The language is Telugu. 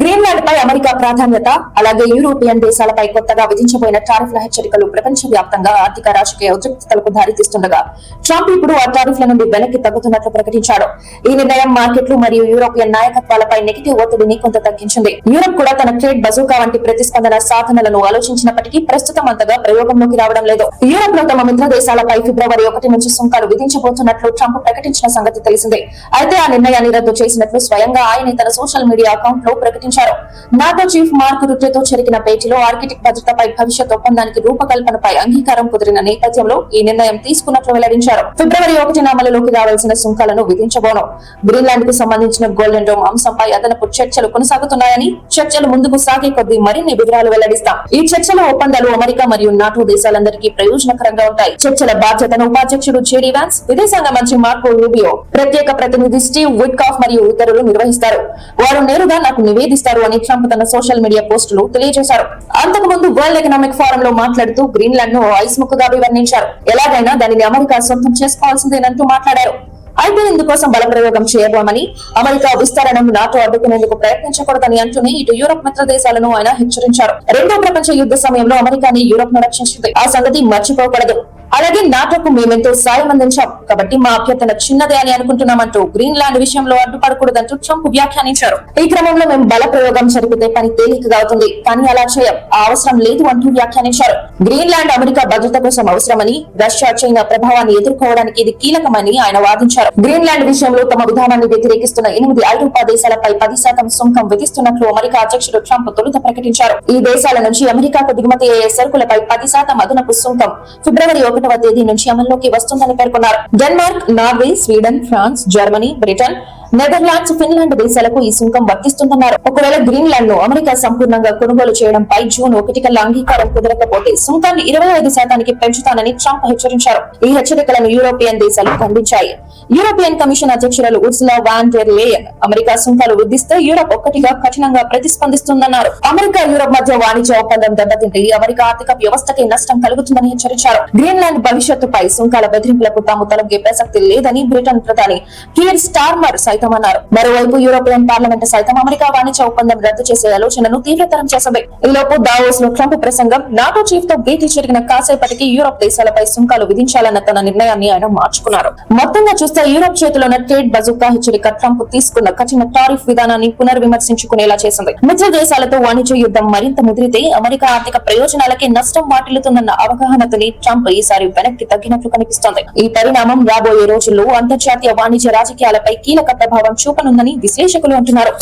గ్రీన్లాండ్ పై అమెరికా ప్రాధాన్యత అలాగే యూరోపియన్ దేశాలపై కొత్తగా విధించబోయిన టారిఫ్ల హెచ్చరికలు ప్రపంచ వ్యాప్తంగా ఆర్థిక రాజకీయ ఉద్రిక్తతలకు దారితీస్తుండగా ట్రంప్ ఇప్పుడు ఆ టారిఫ్ల నుండి వెనక్కి తగ్గుతున్నట్లు ప్రకటించాడు. ఈ నిర్ణయం మార్కెట్లు మరియు యూరోపియన్ నాయకత్వాలపై నెగిటివ్ ఒత్తిడిని కొంత తగ్గించింది. యూరప్ కూడా తన ట్రేడ్ బజూకా వంటి ప్రతిస్పందన సాధనలను ఆలోచించినప్పటికీ ప్రస్తుతం అంతగా ప్రయోగంలోకి రావడం లేదు. యూరప్లో తమ మిత్ర దేశాలపై ఫిబ్రవరి ఒకటి నుంచి సుంకాలు విధించబోతున్నట్లు ట్రంప్ ప్రకటించిన సంగతి తెలిసిందే. అయితే ఆ నిర్ణయాన్ని రద్దు చేసినట్లు స్వయంగా ఆయన తన సోషల్ మీడియా అకౌంట్లో ప్రకటించారు. నాటో చీఫ్ మార్క్ రుట్టెతో జరిగిన భేటీలో ఆర్కిటిక్ భద్రతపై భవిష్యత్ ఒప్పందానికి రూపకల్పనపై అంగీకారం కుదిరిన నేపథ్యంలో ఈ నిర్ణయం తీసుకున్నట్లు వెల్లడించారు. ఫిబ్రవరి ఒకటిన అమలులోకి రావాల్సిన సుంకాలను విధించబోను. గ్రీన్లాండ్కు సంబంధించిన గోల్డెన్ డోమ్ అంశంపై అదనపు చర్చలు కొనసాగుతున్నాయని చర్చలు ముందుకు సాగే కొద్దీ మరిన్ని వివరాలు వెల్లడిస్తాం. ఈ చర్చల ఒప్పందాలు అమెరికా మరియు నాటో దేశాలందరికీ ప్రయోజనకరంగా ఉంటాయి. చర్చల బాధ్యతను ఉపాధ్యక్షుడు జేడీ వాన్స్ విదేశాంగ మంత్రి మార్కో రూబియో ప్రత్యేక ప్రతినిధి స్టీవ్ విట్కాఫ్ మరియు ఇతరులు నిర్వహిస్తారు. వారు నేరుగా నాకు నివేదిస్తారు అని ట్రంప్ తన సోషల్ మీడియా పోస్టులు తెలియజేశారు. అంతకుముందు వరల్డ్ ఎకనామిక్ ఫోరం లో మాట్లాడుతూ గ్రీన్లాండ్ను ఐస్ ముక్కగా వివర్ణించారు ఎలాగైనా దానిని అమెరికా సొంతం చేసుకోవాల్సిందేనంటూ మాట్లాడారు. అయితే ఇందుకోసం బలప్రయోగం చేయబోమని అమెరికా విస్తరణను నాటో అడ్డుకునేందుకు ప్రయత్నించకూడదని అంటూనే ఇటు యూరప్ మిత్ర దేశాలను ఆయన హెచ్చరించారు. రెండో ప్రపంచ యుద్ధ సమయంలో అమెరికాని యూరప్ను రక్షించింది ఆ సంగతి మర్చిపోకూడదు. అలాగే నాటోకు మేమెంతో సాయం అందించాం. కాబట్టి మా అభ్యర్థన చిన్నదే అని అనుకుంటున్నామంటూ గ్రీన్లాండ్ విషయంలో అడ్డుపడకూడదంటూ ట్రంప్ వ్యాఖ్యానించారు. ఈ క్రమంలో మేము బల ప్రయోగం జరిపితే పని తేలికగా అవుతుంది. కానీ అలా చేయం. అవసరం లేదు అంటూ వ్యాఖ్యానించారు. గ్రీన్లాండ్ అమెరికా భద్రత కోసం అవసరమని రష్యా చైనా ప్రభావాన్ని ఎదుర్కోవడానికి ఇది కీలకమని ఆయన వాదించారు. గ్రీన్లాండ్ విషయంలో తమ విధానాన్ని వ్యతిరేకిస్తున్న ఎనిమిది ఐరోపా దేశాలపై పది శాతం సుంకం విధిస్తున్నట్లు అమెరికా అధ్యక్షుడు ట్రంప్ తొలుత ప్రకటించారు. ఈ దేశాల నుంచి అమెరికాకు దిగుమతి అయ్యే సరుకులపై పది శాతం అదనపు సుంకం ఫిబ్రవరి పదకొండవ తేదీ నుంచి అమల్లోకి వస్తుందని పేర్కొన్నారు. Denmark Norway Sweden France Germany Britain Netherlands Finland దేశాలకు ఈ సుంకం వర్తిస్తుందన్నారు. ఒకవేళ గ్రీన్లాండ్ను అమెరికా సంపూర్ణంగా కొనుగోలు చేయడంపై జూన్ ఒకటి కల్లా అంగీకారం కుదరకపోతే సుంకాన్ని ఇరవై ఐదు శాతానికి పెంచుతానని ట్రంప్ హెచ్చరించారు. ఈ హెచ్చరికలను యూరోపియన్ దేశాలు ఖండించాయి. యూరోపియన్ కమిషన్ అధ్యక్షురాలు Ursula von der Leyen America సుంకాలు విధిస్తే యూరప్ ఒక్కటిగా కఠినంగా ప్రతిస్పందిస్తుందన్నారు. అమెరికా యూరప్ మధ్య వాణిజ్య ఒప్పందం దెబ్బతింటే అమెరికా ఆర్థిక వ్యవస్థకి నష్టం కలుగుతుందని హెచ్చరించారు. గ్రీన్లాండ్ భవిష్యత్తుపై సుంకాల బెదిరింపులకు తాము తలగే ప్రసక్తి లేదని బ్రిటన్ ప్రధాని కీర్ స్టార్మర్ సైతం అన్నారు మరోవైపు యూరోపియన్ పార్లమెంట్ సైతం అమెరికా వాణిజ్య ఒప్పందం రద్దు చేసే ఆలోచనను తీవ్రతరం చేసింది. ఈలోపు దావోస్లో ట్రంప్ ప్రసంగం నాటో చీఫ్తో భేటీ జరిగిన కాసేపటికి యూరప్ దేశాలపై సుంకాలు విధించాలన్న తన నిర్ణయాన్ని ఆయన మార్చుకున్నారు. మొత్తంగా చూస్తే యూరోప్ చేతిలో ఉన్న ట్రేడ్ బజుకా హెచ్చరిక ట్రంప్ తీసుకున్న కఠిన టారిఫ్ విధానాన్ని పునర్విమర్శించుకునేలా చేసింది. మిత్ర దేశాలతో వాణిజ్య యుద్ధం మరింత ముదిరితే అమెరికా ఆర్థిక ప్రయోజనాలకి నష్టం వాటిల్లుతుందన్న అవగాహనతోనే ట్రంప్ ఈసారి వెనక్కి తగ్గినట్లు కనిపిస్తోంది. ఈ పరిణామం రాబోయే రోజుల్లో అంతర్జాతీయ వాణిజ్య రాజకీయాలపై కీలక ప్రభావం చూపనుందని విశ్లేషకులు అంటున్నారు.